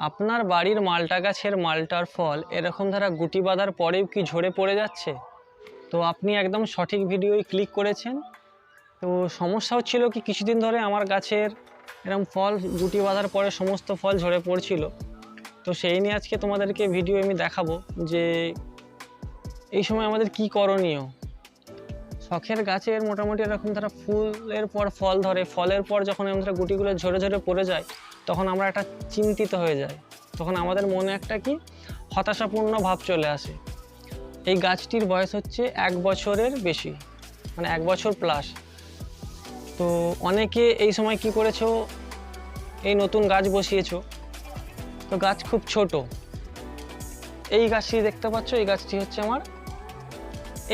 আপনার বাড়ির মালটা গাছের মালটার ফল এরকম ধারা গুটি বাঁধার পরেও কি ঝরে পড়ে যাচ্ছে? তো আপনি একদম সঠিক ভিডিওই ক্লিক করেছেন। তো সমস্যা হচ্ছিল কি কিছুদিন ধরে আমার গাছের এরকম ফল গুটি বাঁধার পরে সমস্ত ফল ঝরে পড়ছিল। তো সেই নিয়ে আজকে তোমাদেরকে ভিডিও আমি দেখাবো যে এই সময় আমাদের কি করণীয়? শখের গাছের মোটামুটি এরকম তারা ফুলের পর ফল ধরে, ফলের পর যখন আমাদের গুটিগুলো ঝরে ঝরে পড়ে যায়, তখন আমরা একটা চিন্তিত হয়ে যাই। তখন আমাদের মনে একটা কি? হতাশাপূর্ণ ভাব চলে আসে। এই গাছটির বয়স হচ্ছে এক বছরের বেশি মানে এক বছর প্লাস তো অনেকে এই সময় কি করেছ? এই নতুন গাছ বসিয়েছো। তো গাছ খুব ছোট। এই গাছটি দেখতে পাচ্ছ? এই গাছটি হচ্ছে আমার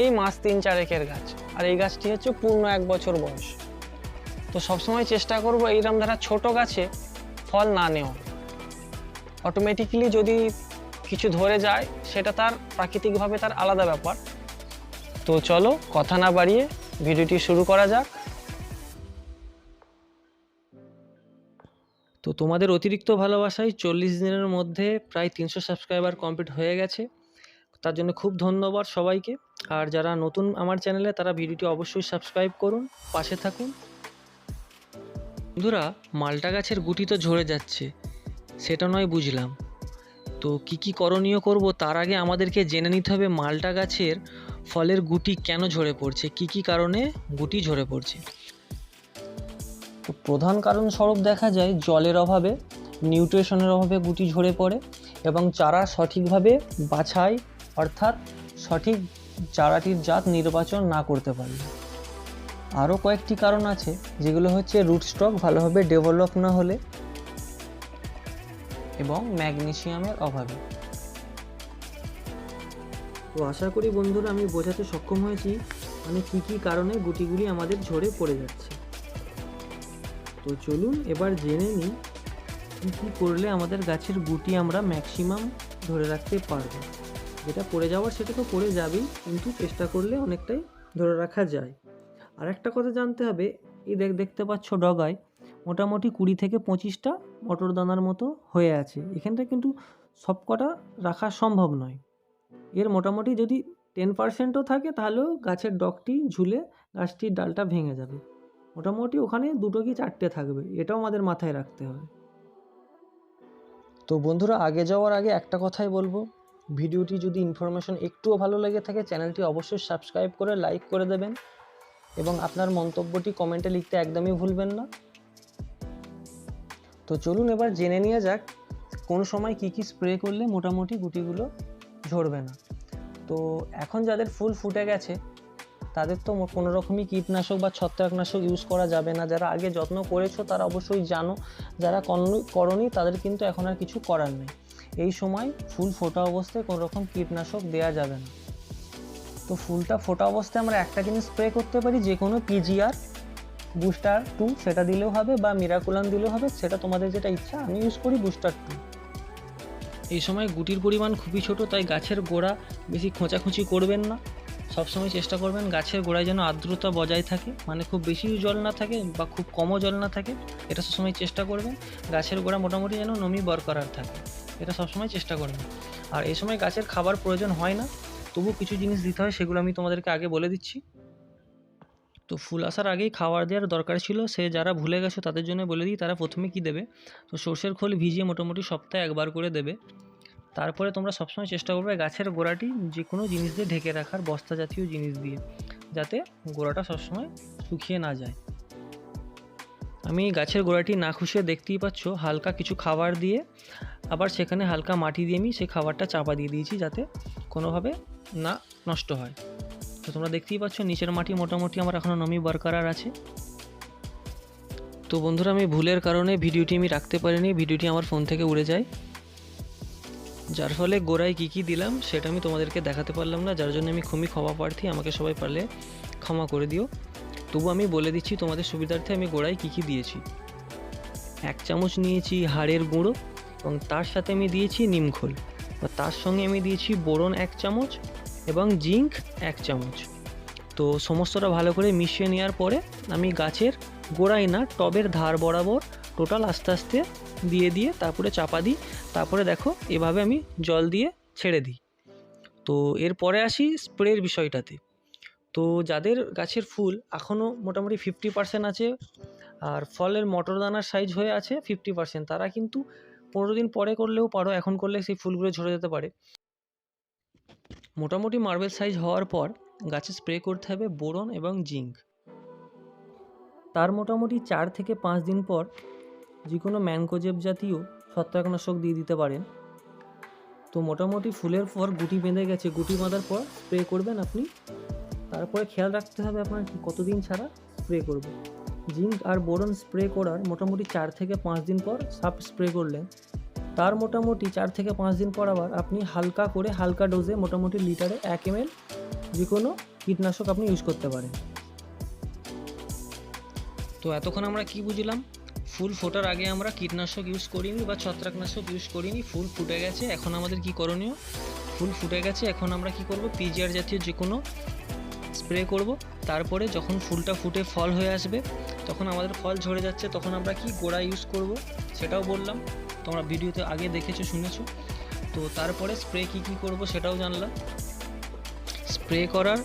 এই মাস তিন চারেকের গাছ। আর এই গাছটি হচ্ছে পূর্ণ এক বছর বয়স। তো সবসময় চেষ্টা করব এইরকম ধারা ছোট গাছে ফল না নেওয়া। অটোমেটিক্যালি যদি কিছু ধরে যায়, সেটা তার প্রাকৃতিকভাবে তার আলাদা ব্যাপার। তো চলো কথা না বাড়িয়ে ভিডিওটি শুরু করা যাক। তো তোমাদের অতিরিক্ত ভালোবাসায় চল্লিশ দিনের মধ্যে প্রায় তিনশো সাবস্ক্রাইবার কমপ্লিট হয়ে গেছে। তার জন্য খুব ধন্যবাদ সবাইকে। আর যারা নতুন আমার চ্যানেলে, তারা ভিডিওটি অবশ্যই সাবস্ক্রাইব করুন, পাশে থাকুন। বন্ধুরা, মালটা গাছের গুটি তো ঝরে যাচ্ছে, সেটা নয় বুঝলাম। তো কি কি করণীয় করব তার আগে আমাদেরকে জেনে নিতে হবে মালটা গাছের ফলের গুটি কেন ঝরে পড়ছে, কি কি কারণে গুটি ঝরে পড়ছে। প্রধান কারণ স্বরূপ দেখা যায়, জলের অভাবে, নিউট্রিশনের অভাবে গুটি ঝরে পড়ে এবং চারা সঠিকভাবে বাছাই, অর্থাৎ সঠিক চারাটির জাত নির্বাচন না করতে পারলে। আরও কয়েকটি কারণ আছে, যেগুলো হচ্ছে রুট স্টক ভালোভাবে ডেভেলপ না হলে এবং ম্যাগনেসিয়ামের অভাবে। তো আশা করি বন্ধুরা আমি বোঝাতে সক্ষম হয়েছি মানে কী কী কারণে গুটিগুলি আমাদের ঝরে পড়ে যাচ্ছে। তো চলুন এবার জেনে নিই কী কী করলে আমাদের গাছের গুটি আমরা ম্যাক্সিমাম ধরে রাখতে পারব। যেটা পড়ে যাওয়ার সেটা তো পড়ে যাবেই, কিন্তু চেষ্টা করলে অনেকটাই ধরে রাখা যায়। আর একটা কথা জানতে হবে, এই দেখ, দেখতে পাচ্ছ ডগায় মোটামুটি কুড়ি থেকে পঁচিশটা মটর দানার মতো হয়ে আছে। এখানটা কিন্তু সব কটা রাখা সম্ভব নয়। এর মোটামুটি যদি টেন পার্সেন্টও থাকে, তাহলেও গাছের ডগটি ঝুলে গাছটির ডালটা ভেঙে যাবে। মোটামুটি ওখানে দুটো কি চারটে থাকবে, এটাও আমাদের মাথায় রাখতে হবে। তো বন্ধুরা, আগে যাওয়ার আগে একটা কথাই বলব। ভিডিওটি যদি ইনফরমেশন একটুও ভালো লেগে থাকে চ্যানেলটি অবশ্যই সাবস্ক্রাইব করে লাইক করে দেবেন এবং আপনার মন্তব্যটি কমেন্টে লিখতে একদমই ভুলবেন না। তো চলুন এবার জেনে নিয়ে যাক, কোন সময় কি কি স্প্রে করলে মোটামুটি গুটিগুলো ঝরবে না। তো এখন যাদের ফুল ফুটে গেছে, তাদের তো কোনো রকমই কীটনাশক বা ছত্রাকনাশক ইউজ করা যাবে না। যারা আগে যত্ন করেছ, তারা অবশ্যই জানো, যারা করনি- তাদের কিন্তু এখন আর কিছু করার নেই। এই সময় ফুল ফোটা অবস্থায় কোনো রকম কীটনাশক দেওয়া যাবে না। তো ফুলটা ফোটা অবস্থায় আমরা একটা জিনিস স্প্রে করতে পারি, যে কোনো পিজিআর বুস্টার টু সেটা দিলেও হবে বা মিরাকুলান দিলেও হবে, সেটা তোমাদের যেটা ইচ্ছা, আমি ইউজ করি বুস্টার টু এই সময় গুটির পরিমাণ খুবই ছোট, তাই গাছের গোড়া বেশি খোঁচাখুচি করবেন না। সবসময় চেষ্টা করবেন গাছের গোড়ায় যেন আর্দ্রতা বজায় থাকে মানে খুব বেশি জল না থাকে বা খুব কমও জল না থাকে, এটা সবসময় চেষ্টা করবেন। গাছের গোড়া মোটামুটি যেন নমি বরকরার থাকে। এটা সবসময় চেষ্টা করবেন আর এই সময় গাছের খাবার প্রয়োজন হয় না, তবু কিছু জিনিস দিতে হয়, সেগুলো আমি তোমাদেরকে আগে বলে দিচ্ছি। তো ফুল আসার আগেই খাবার দেওয়ার দরকার ছিল, সে যারা ভুলে গেছো তাদের জন্য বলে দিই, তারা প্রথমে কি দেবে? তো সর্ষের খোল ভিজিয়ে মোটামুটি সপ্তাহে একবার করে দেবে। তারপরে তোমরা সবসময় চেষ্টা করবে গাছের গোড়াটি যে কোনো জিনিস দিয়ে ঢেকে রাখার, বস্তা জাতীয় জিনিস দিয়ে, যাতে গোড়াটা সবসময় শুকিয়ে না যায়। আমি গাছের গোড়াটি না খুশিয়ে দেখতেই পাচ্ছ, হালকা কিছু খাবার দিয়ে, আবার সেখানে হালকা মাটি দিয়ে আমি সেই খাবারটা চাপা দিয়ে দিয়েছি যাতে কোনোভাবে না নষ্ট হয়। তো তোমরা দেখতেই পাচ্ছ, নিচের মাটি মোটামুটি আমার এখনও নমি বরকরার আছে। তো বন্ধুরা, আমি ভুলের কারণে ভিডিওটি আমি রাখতে পারিনি, ভিডিওটি আমার ফোন থেকে উড়ে যায়। যার ফলে গোড়ায় কী কী দিলাম, সেটা আমি তোমাদেরকে দেখাতে পারলাম না, যার জন্য আমি খুবই ক্ষমা প্রার্থী। আমাকে সবাই পারলে ক্ষমা করে দিও। তবু আমি বলে দিচ্ছি, তোমাদের সুবিধার্থে আমি গোড়ায় কী কী দিয়েছি। এক চামচ নিয়েছি হাড়ের গুঁড়ো এবং তার সাথে আমি দিয়েছি নিমখোল তার সঙ্গে আমি দিয়েছি বোরন এক চামচ এবং জিঙ্ক এক চামচ। তো সমস্তটা ভালো করে মিশিয়ে নেওয়ার পরে আমি গাছের গোড়ায় না, টবের ধার বরাবর টোটাল আস্তে আস্তে দিয়ে দিয়ে তারপরে চাপা দিই। তারপরে দেখো, এভাবে আমি জল দিয়ে ছেড়ে দিই। তো এরপরে আসি স্প্রের বিষয়টাতে। তো যাদের গাছের ফুল এখনও মোটামুটি ফিফটি পার্সেন্ট আছে, আর ফলের মটর দানার সাইজ হয়ে আছে ফিফটি পার্সেন্ট তারা কিন্তু পনেরো দিন পরে করলেও পারো, এখন করলে সেই ফুলগুলো ঝরে যেতে পারে। মোটামুটি মার্বেল সাইজ হওয়ার পর গাছে স্প্রে করতে হবে বোরন এবং জিঙ্ক তার মোটামুটি চার থেকে পাঁচ দিন পর যে কোনো ম্যানকোজেব জাতীয় ছত্রাকনাশক দিয়ে দিতে পারেন। তো মোটামুটি ফুলের পর গুটি বেঁধে গেছে, গুটি বাঁধার পর স্প্রে করবেন আপনি। তারপরে খেয়াল রাখতে হবে আপনার কি কতদিন ছাড়া স্প্রে করবে। জিঙ্ক আর বোরন স্প্রে করার মোটামুটি চার থেকে পাঁচ দিন পর সাপ স্প্রে করলেন। তার মোটামুটি চার থেকে পাঁচ দিন পর আবার আপনি হালকা করে হালকা ডোজে মোটামুটি লিটারে এক এম এল যে কোনো কীটনাশক আপনি ইউজ করতে পারেন। তো এতক্ষণ আমরা কি বুঝলাম? ফুল ফোটার আগে আমরা কীটনাশক ইউজ করিনি বা ছত্রাকনাশক ইউজ করিনি, ফুল ফুটে গেছে, এখন আমাদের কি করণীয়? ফুল ফুটে গেছে, এখন আমরা কি করব? পিজিআর জাতীয় যে কোনো স্প্রে করব। তারপরে যখন ফুলটা ফুটে ফল হয়ে আসবে, তখন আমাদের ফল ঝরে যাচ্ছে, তখন আমরা কি গোড়া ইউজ করব সেটাও বললাম। তোমরা ভিডিওতে আগে দেখেছ, শুনেছো। তো তারপরে স্প্রে কি কি করব সেটাও জানলাম। স্প্রে করার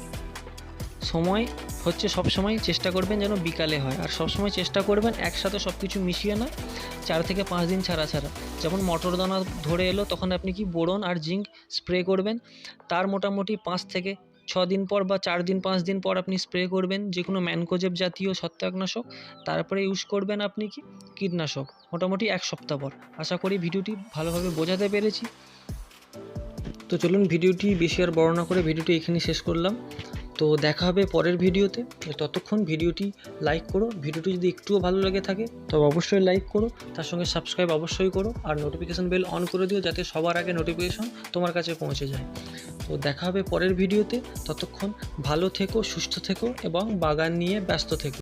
সময় হচ্ছে সব সময় চেষ্টা করবেন যেন বিকালে হয়। আর সব সময় চেষ্টা করবেন একসাথে সব কিছু মিশিয়ে না, চার থেকে পাঁচ দিন ছাড়া ছাড়া। যেমন মটর দানা ধরে এলো, তখন আপনি কি বোরন আর জিঙ্ক স্প্রে করবেন। তার মোটামুটি পাঁচ থেকে ছ দিন পর বা চার দিন পাঁচ দিন পর আপনি স্প্রে করবেন যে কোনো ম্যানকোজেব জাতীয় ছত্রাকনাশক। তারপরে ইউজ করবেন আপনি কি? কীটনাশক। মোটামুটি এক সপ্তাহ পর। আশা করি ভিডিওটি ভালোভাবে বোঝাতে পেরেছি। তো চলুন ভিডিওটি বেশি আর বর্ণনা করে ভিডিওটি এখানেই শেষ করলাম। তো দেখা হবে পরের ভিডিওতে। ততক্ষণ ভিডিওটি লাইক করো। ভিডিওটি যদি একটুও ভালো লেগে থাকে, তবে অবশ্যই লাইক করো। তার সঙ্গে সাবস্ক্রাইব অবশ্যই করো। আর নোটিফিকেশান বেল অন করে দিও যাতে সবার আগে নোটিফিকেশন তোমার কাছে পৌঁছে যায়। তো দেখা হবে পরের ভিডিওতে। ততক্ষণ ভালো থেকো, সুস্থ থেকো এবং বাগান নিয়ে ব্যস্ত থেকো।